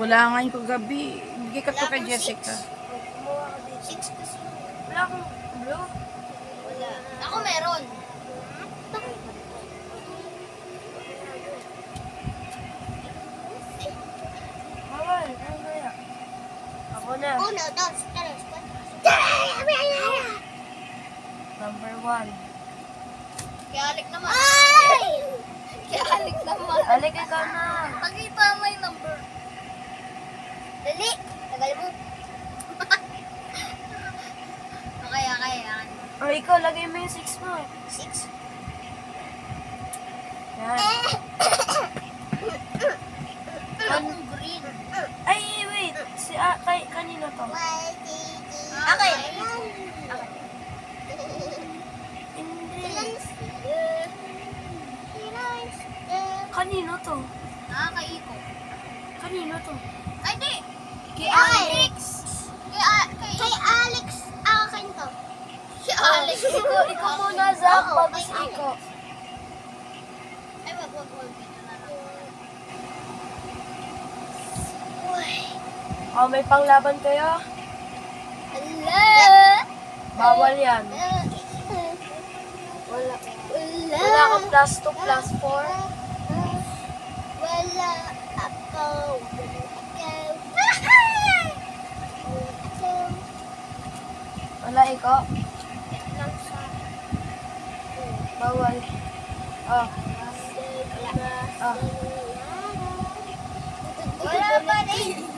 Wala nga yung kagabi. Bigay ka to kay Jessica. Kumuha. Six kasi. Wala akong blue. Wala. Ako meron. Bawal. Ano kaya? Ako na. Uno, dos, tres, cuatro. Number one. Kaya alik naman. Ay! Kaya alik naman. Alik, ikaw na. Pakita mo yung number. Dali. Tagal mo. okay, okay. Yan. O, ikaw, lagay mo yung six mo. Six. Yan. Anong green? Ay, wait. Si, ah, kay, kanina to. Okay. Hindi. Kanino to? Ah, kay Iko. Kanino to? Di. Kay Alex. Kay, A- kay, Alex. Akin to. Kay Alex. Ikaw, ikaw muna, Zach. Tapos ikaw. Ay, wag, wag, wag. Oh, may panglaban kayo? Ala! Bawal yan. Wala. Wala. Wala kang plus 2, plus 4. Wala ako. Wala ikaw. Wala sa Bawal. Oh, oh. Wala pa rin.